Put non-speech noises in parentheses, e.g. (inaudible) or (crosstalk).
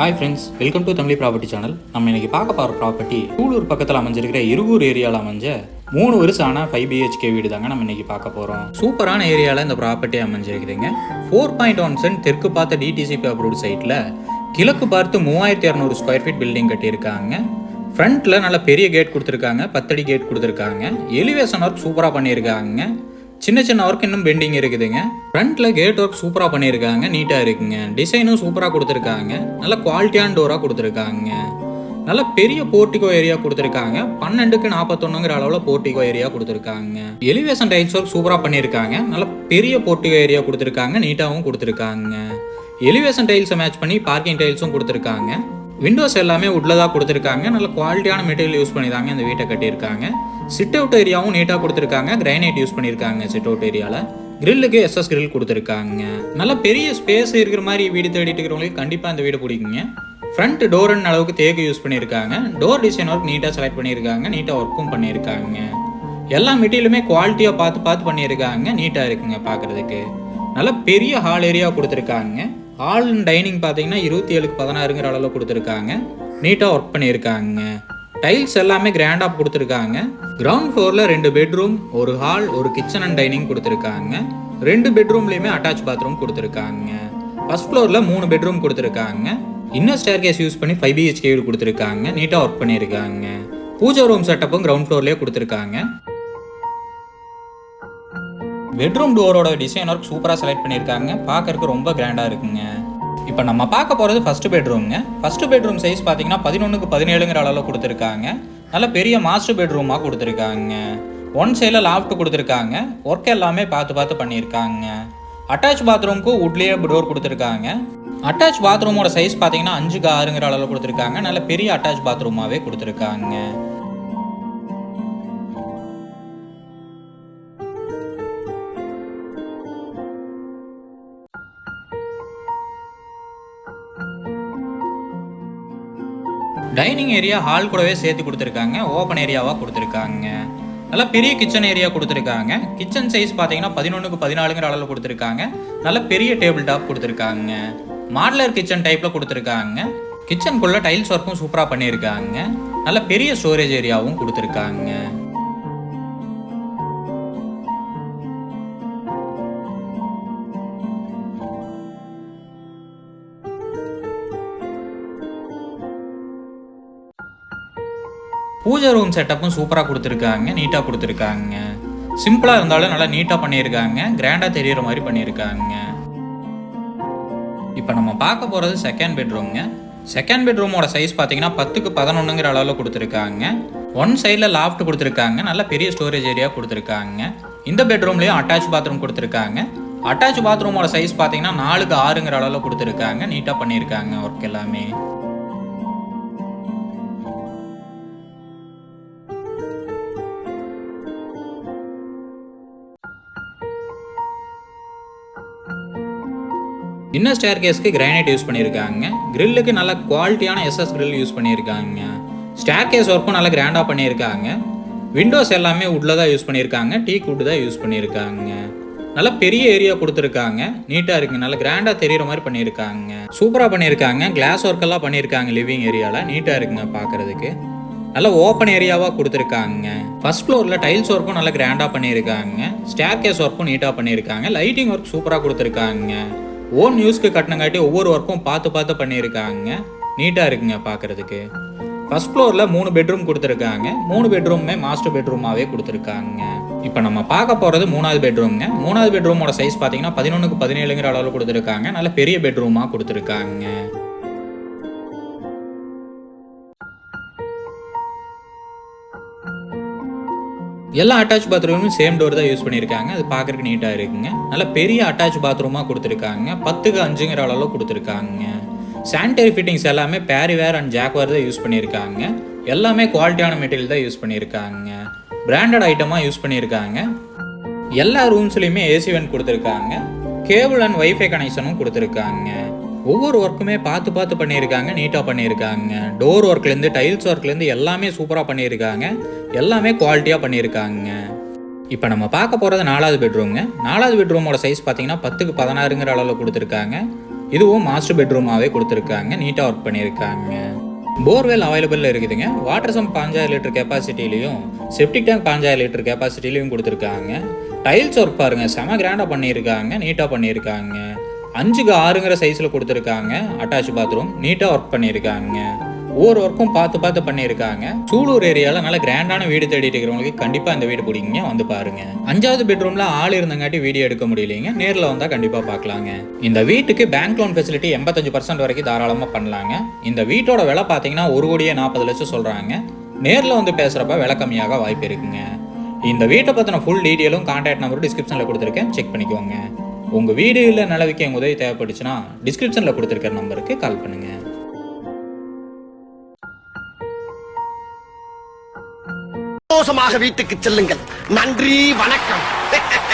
Hi friends welcome to Tamil property channel நம்ம இன்னைக்கு பார்க்க போகிற ப்ராப்பர்ட்டி கூலூர் பக்கத்தில் அமைஞ்சிருக்கிற இருகூர் ஏரியாவில் அமைஞ்ச மூணு வருஷம் ஆனால் ஃபைவ் பிஹெச்கே வீடு தாங்க நம்ம இன்னைக்கு பார்க்க போகிறோம் சூப்பரான ஏரியாவில் இந்த ப்ராப்பர்ட்டி அமைஞ்சிருக்குதுங்க. ஃபோர் பாயிண்ட் ஒன் சென்ட் தெற்கு பார்த்த டிடிசிபி அப்ரூவ்ட் சைட்டில் கிழக்கு பார்த்து மூவாயிரத்தி இரநூறு ஸ்கொயர் ஃபீட் பில்டிங் கட்டியிருக்காங்க. ஃப்ரண்ட்டில் நல்ல பெரிய கேட் கொடுத்துருக்காங்க பத்தடி கேட் கொடுத்துருக்காங்க. எலிவேஷன் ஒர்க் சூப்பராக பண்ணியிருக்காங்க. சின்ன சின்ன ஒர்க் இன்னும் பெண்டிங் இருக்குதுங்க. ஃப்ரண்ட்டில் கேட் ஒர்க் சூப்பராக பண்ணியிருக்காங்க நீட்டாக இருக்குங்க. டிசைனும் சூப்பராக கொடுத்துருக்காங்க. நல்ல குவாலிட்டியான டோராக கொடுத்துருக்காங்க. நல்ல பெரிய போர்ட்டிகோ ஏரியா கொடுத்துருக்காங்க. பன்னெண்டுக்கு நாற்பத்தொன்னுங்கிற அளவில் போர்ட்டிகோ ஏரியா கொடுத்துருக்காங்க. எலிவேஷன் டைல்ஸ் ஒர்க் சூப்பராக பண்ணியிருக்காங்க. நல்ல பெரிய போர்ட்டிகோ ஏரியா கொடுத்துருக்காங்க நீட்டாகவும் கொடுத்துருக்காங்க. எலிவேஷன் டைல்ஸை மேட்ச் பண்ணி பார்க்கிங் டைல்ஸும் கொடுத்துருக்காங்க. விண்டோஸ் எல்லாமே உட்ல தான் கொடுத்துருக்காங்க. நல்ல குவாலிட்டியான மெட்டீரியல் யூஸ் பண்ணி தாங்க இந்த வீட்டை கட்டியிருக்காங்க. சிட் அவுட் ஏரியாவும் நீட்டாக கொடுத்துருக்காங்க. கிரைனைட் யூஸ் பண்ணியிருக்காங்க சிட் அவுட் ஏரியாவில் கிரில்லுக்கு எஸ்எஸ் கிரில் கொடுத்துருக்காங்க. நல்ல பெரிய ஸ்பேஸ் இருக்கிற மாதிரி வீடு தேடிட்டு இருக்கிறவங்களுக்கு கண்டிப்பாக இந்த வீடு பிடிக்குங்க. ஃப்ரண்ட் டோர்னு அளவுக்கு தேக்கு யூஸ் பண்ணியிருக்காங்க டோர் டிசைன் ஒர்க் நீட்டாக செலக்ட் பண்ணியிருக்காங்க நீட்டாக ஒர்க்கும் பண்ணியிருக்காங்க எல்லா மெட்டீரியலுமே குவாலிட்டியாக பார்த்து பார்த்து பண்ணியிருக்காங்க நீட்டாக இருக்குங்க பார்க்குறதுக்கு நல்ல பெரிய ஹால் ஏரியா கொடுத்துருக்காங்க. ஹால் டைனிங் பார்த்தீங்கன்னா இருபத்தி ஏழுக்கு பதினாறுங்கிற அளவில் கொடுத்துருக்காங்க. நீட்டாக ஒர்க் பண்ணியிருக்காங்க டைல்ஸ் எல்லாமே கிராண்டாக கொடுத்துருக்காங்க. கிரவுண்ட் ஃப்ளோரில் ரெண்டு பெட்ரூம் ஒரு ஹால் ஒரு கிச்சன் அண்ட் டைனிங் கொடுத்துருக்காங்க. ரெண்டு பெட்ரூம்லேயுமே அட்டாச் பாத்ரூம் கொடுத்துருக்காங்க. ஃபர்ஸ்ட் ஃப்ளோரில் மூணு பெட்ரூம் கொடுத்துருக்காங்க. இன்னும் ஸ்டேர் கேஸ் யூஸ் பண்ணி ஃபைவ் பிஹெச்கே வீடு கொடுத்துருக்காங்க. நீட்டாக ஒர்க் பண்ணியிருக்காங்க பூஜை ரூம் செட்டப்பும் கிரவுண்ட் ஃப்ளோர்லேயே கொடுத்துருக்காங்க. பெட்ரூம் டோரோட டிசைன் ஒர்க் சூப்பராக செலக்ட் பண்ணியிருக்காங்க பார்க்கறக்கு ரொம்ப கிராண்டாக இருக்குங்க. இப்போ நம்ம பார்க்க போகிறது ஃபஸ்ட்டு பெட்ரூம்ங்க ஃபஸ்ட்டு பெட்ரூம் சைஸ் பார்த்தீங்கன்னா பதினொன்றுக்கு பதினேழுங்கிற அளவில் கொடுத்துருக்காங்க. நல்ல பெரிய மாஸ்டர் பெட்ரூமாக கொடுத்துருக்காங்க. ஒன் சைடில் லாஃப்ட் கொடுத்துருக்காங்க. ஒர்க் எல்லாமே பார்த்து பார்த்து பண்ணியிருக்காங்க. அட்டாச் பாத்ரூமுக்கு உட்லேயே டோர் கொடுத்துருக்காங்க. அட்டாச் பாத்ரூமோட சைஸ் பார்த்தீங்கன்னா அஞ்சுக்கு ஆறுங்கிற அளவில் கொடுத்துருக்காங்க. நல்ல பெரிய அட்டாச் பாத்ரூமாகவே கொடுத்துருக்காங்க. டைனிங் ஏரியா ஹால் கூடவே சேர்த்து கொடுத்துருக்காங்க. ஓப்பன் ஏரியாவாக கொடுத்துருக்காங்க. நல்ல பெரிய கிச்சன் ஏரியா கொடுத்துருக்காங்க. கிச்சன் சைஸ் பார்த்தீங்கன்னா பதினொன்றுக்கு பதினாலுங்கிற அளவில் கொடுத்துருக்காங்க. நல்ல பெரிய டேபிள் டாப் கொடுத்துருக்காங்க. மாடலர் கிச்சன் டைப்பில் கொடுத்துருக்காங்க. கிச்சனுக்குள்ளே டைல்ஸ் ஒர்க்கும் சூப்பராக பண்ணியிருக்காங்க. நல்ல பெரிய ஸ்டோரேஜ் ஏரியாவும் கொடுத்துருக்காங்க. பூஜை ரூம் செட்டப்பும் சூப்பராக கொடுத்துருக்காங்க நீட்டாக கொடுத்துருக்காங்க. சிம்பிளாக இருந்தாலும் நல்லா நீட்டாக பண்ணியிருக்காங்க கிராண்டாக தெரியுற மாதிரி பண்ணியிருக்காங்க. இப்போ நம்ம பார்க்க போகிறது செகண்ட் பெட்ரூம்ங்க செகண்ட் பெட்ரூமோட சைஸ் பார்த்தீங்கன்னா பத்துக்கு பதினொன்றுங்கிற அளவில் கொடுத்துருக்காங்க. ஒன் சைடில் லாஃப்ட் கொடுத்துருக்காங்க நல்ல பெரிய ஸ்டோரேஜ் ஏரியா கொடுத்துருக்காங்க. இந்த பெட்ரூம்லேயும் அட்டாச் பாத்ரூம் கொடுத்துருக்காங்க. அட்டாச் பாத்ரூமோட சைஸ் பார்த்தீங்கன்னா நாலுக்கு ஆறுங்கிற அளவில் கொடுத்துருக்காங்க நீட்டாக பண்ணியிருக்காங்க ஒர்க் எல்லாமே. இன்னர் ஸ்டேர் கேஸ்க்கு கிரானைட் யூஸ் பண்ணியிருக்காங்க கிரில்லுக்கு நல்ல குவாலிட்டியான எஸ்எஸ் கிரில் யூஸ் பண்ணியிருக்காங்க ஸ்டேர் கேஸ் ஒர்க்கும் நல்லா கிராண்டாக பண்ணியிருக்காங்க விண்டோஸ் எல்லாமே உட்டில் தான் யூஸ் பண்ணியிருக்காங்க டீ குட் தான் யூஸ் பண்ணியிருக்காங்க நல்ல பெரிய ஏரியா கொடுத்துருக்காங்க. நீட்டாக இருக்குங்க நல்லா கிராண்டாக தெரியுற மாதிரி பண்ணியிருக்காங்க சூப்பராக பண்ணியிருக்காங்க கிளாஸ் ஒர்க்கெல்லாம் பண்ணியிருக்காங்க லிவிங் ஏரியாவில் நீட்டாக இருக்குங்க பார்க்குறதுக்கு நல்ல ஓப்பன் ஏரியாவாக கொடுத்துருக்காங்க. ஃபர்ஸ்ட் ஃப்ளோரில் டைல்ஸ் ஒர்க்கும் நல்லா கிராண்டாக பண்ணியிருக்காங்க ஸ்டேர் கேஸ் ஒர்க்கும் நீட்டாக பண்ணியிருக்காங்க லைட்டிங் ஒர்க் சூப்பராக கொடுத்துருக்காங்க. ஓன் நியூஸ்க்கு கட்டினங்காட்டி ஒவ்வொரு ஒர்க்கும் பார்த்து பார்த்து பண்ணியிருக்காங்க. நீட்டாக இருக்குங்க பார்க்குறதுக்கு. ஃபர்ஸ்ட் ஃப்ளோரில் மூணு பெட்ரூம் கொடுத்துருக்காங்க. மூணு பெட்ரூமுமே மாஸ்டர் பெட்ரூமாகவே கொடுத்துருக்காங்க. இப்போ நம்ம பார்க்க போகிறது மூணாவது பெட்ரூம்ங்க மூணாவது பெட்ரூமோட சைஸ் பார்த்தீங்கன்னா பதினொன்றுக்கு பதினேழுங்கிற அளவில் கொடுத்துருக்காங்க. நல்ல பெரிய பெட்ரூமாக கொடுத்துருக்காங்க. எல்லா அட்டாச் பாத்ரூமும் சேம் டோர் தான் யூஸ் பண்ணியிருக்காங்க. அது பார்க்கறதுக்கு நீட்டாக இருக்குங்க. நல்ல பெரிய அட்டாச் பாத்ரூமாக கொடுத்துருக்காங்க. பத்துக்கு அஞ்சுங்கிற அளவில் கொடுத்துருக்காங்க. சானிடரி ஃபிட்டிங்ஸ் எல்லாமே பேரிவேர் அண்ட் ஜாக்வேர் தான் யூஸ் பண்ணியிருக்காங்க. எல்லாமே குவாலிட்டியான மெட்டீரியல் தான் யூஸ் பண்ணியிருக்காங்க. பிராண்டட் ஐட்டமாக யூஸ் பண்ணியிருக்காங்க. எல்லா ரூம்ஸ்லையுமே ஏசி வென் கொடுத்துருக்காங்க. கேபிள் அண்ட் வைஃபை கனெக்ஷனும் கொடுத்துருக்காங்க. ஒவ்வொரு ஒர்க்குமே பார்த்து பார்த்து பண்ணியிருக்காங்க. நீட்டாக பண்ணியிருக்காங்க. டோர் ஒர்க்லேருந்து டைல்ஸ் ஒர்க்லேருந்து எல்லாமே சூப்பராக பண்ணியிருக்காங்க. எல்லாமே குவாலிட்டியாக பண்ணியிருக்காங்க. இப்போ நம்ம பார்க்க போகிறது நாலாவது பெட்ரூம்ங்க நாலாவது பெட்ரூமோட சைஸ் பார்த்தீங்கன்னா பத்துக்கு பதினாறுங்கிற அளவில் கொடுத்துருக்காங்க. இதுவும் மாஸ்டர் பெட்ரூமாகவே கொடுத்துருக்காங்க. நீட்டாக ஒர்க் பண்ணியிருக்காங்க. போர்வெல் அவைலபிளில் இருக்குதுங்க. வாட்டர் சம் பாஞ்சாயிரம் லிட்டர் கெப்பாசிட்டிலையும் செப்டிக் டேங்க் பாஞ்சாயிரம் லிட்டர் கெப்பாசிட்டிலையும் கொடுத்துருக்காங்க. டைல்ஸ் ஒர்க் பாருங்கள் செம கிராண்டாக பண்ணியிருக்காங்க. நீட்டாக பண்ணியிருக்காங்க. அஞ்சுக்கு ஆறுங்கிற சைஸில் கொடுத்துருக்காங்க. அட்டாச் பாத்ரூம் நீட்டாக ஒர்க் பண்ணியிருக்காங்க. ஒவ்வொரு ஒர்க்கும் பார்த்து பார்த்து பண்ணியிருக்காங்க. சூலூர் ஏரியாவில் நல்ல கிராண்டான வீடு தேடிட்டு இருக்கிறவங்களுக்கு கண்டிப்பாக இந்த வீடு பிடிக்குங்க. வந்து பாருங்க. அஞ்சாவது பெட்ரூமில் ஆள் இருந்தங்காட்டி வீடியோ எடுக்க முடியலைங்க. நேரில் வந்தால் கண்டிப்பாக பார்க்கலாங்க. இந்த வீட்டுக்கு பேங்க் லோன் ஃபெசிலிட்டி எண்பத்தஞ்சு பர்சன்ட் வரைக்கும் தாராளமாக பண்ணலாங்க. இந்த வீட்டோட விலை பார்த்தீங்கன்னா ஒரு கோடியே நாற்பது லட்சம் சொல்கிறாங்க நேரில் வந்து பேசுகிறப்ப விலை கம்மியாக வாய்ப்பு இருக்குங்க. இந்த வீட்டை பற்றின ஃபுல் டீட்டெயிலும் கான்டாக்ட் நம்பரும் டிஸ்கிரிப்ஷனில் கொடுத்துருக்கேன். செக் பண்ணிக்கோங்க. உங்கள் வீடு இல்லை நிலவுக்கு எங்கள் உதவி தேவைப்பட்டுச்சுன்னா டிஸ்கிரிப்ஷனில் கொடுத்துருக்கிற நம்பருக்கு கால் பண்ணுங்கள் சந்தோஷமாக வீட்டுக்கு செல்லுங்கள். நன்றி வணக்கம். (laughs)